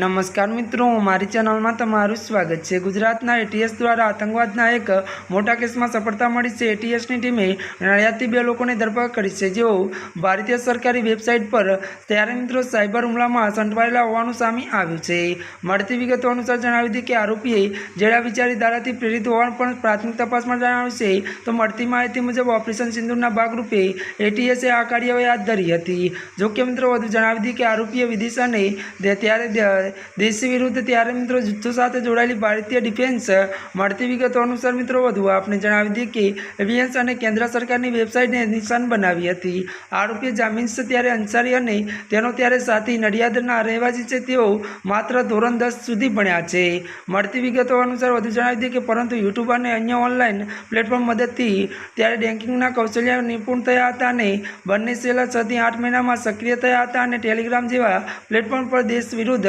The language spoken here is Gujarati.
નમસ્કાર મિત્રો, મારી ચેનલમાં તમારું સ્વાગત છે. ગુજરાતના એટીએસ દ્વારા આતંકવાદના એક મોટા કેસમાં સફળતા મળી છે. એટીએસની ટીમે નડિયાદથી બે લોકોની ધરપકડ કરી છે. જેઓ ભારતીય સરકારી વેબસાઇટ પર ત્યારે મિત્રો સાયબર હુમલામાં સંડવાયેલા હોવાનું સામે આવ્યું છે. મળતી વિગતો અનુસાર જણાવ્યું હતું કે આરોપીએ જેડા વિચારી ધારાથી પ્રેરિત હોવાનું પણ પ્રાથમિક તપાસમાં જણાવ્યું છે. તો મળતી માહિતી મુજબ ઓપરેશન સિંધુના ભાગરૂપે એટીએસે આ કાર્યવાહી હાથ ધરી હતી. જોકે મિત્રો, વધુ જણાવી હતી કે આરોપીએ વિદિશાને ત્યારે દેશી વિરુદ્ધ ત્યારે મિત્રો જૂથો સાથે જોડાયેલી ભારતીય ડિફેન્સ મળતી વિગતો અનુસાર મિત્રો વધુ આપને જણાવી દઈએ કે એવિયન્સ અને કેન્દ્ર સરકારની વેબસાઇટને નિશાન બનાવી હતી. આરોપી જામીન ત્યારે અંસારી અને તેનો ત્યારે સાથી નડિયાદના રહેવાસી છે. તેઓ માત્ર ધોરણ દસ સુધી ભણ્યા છે. મળતી વિગતો અનુસાર વધુ જણાવી દઈએ કે પરંતુ યુટ્યુબ અને અન્ય ઓનલાઈન પ્લેટફોર્મ મદદથી ત્યારે બેન્કિંગના કૌશલ્ય નિપુણ થયા હતા અને બંને છેલ્લા છથી આઠ મહિનામાં સક્રિય થયા હતા અને ટેલિગ્રામ જેવા પ્લેટફોર્મ પર દેશ વિરુદ્ધ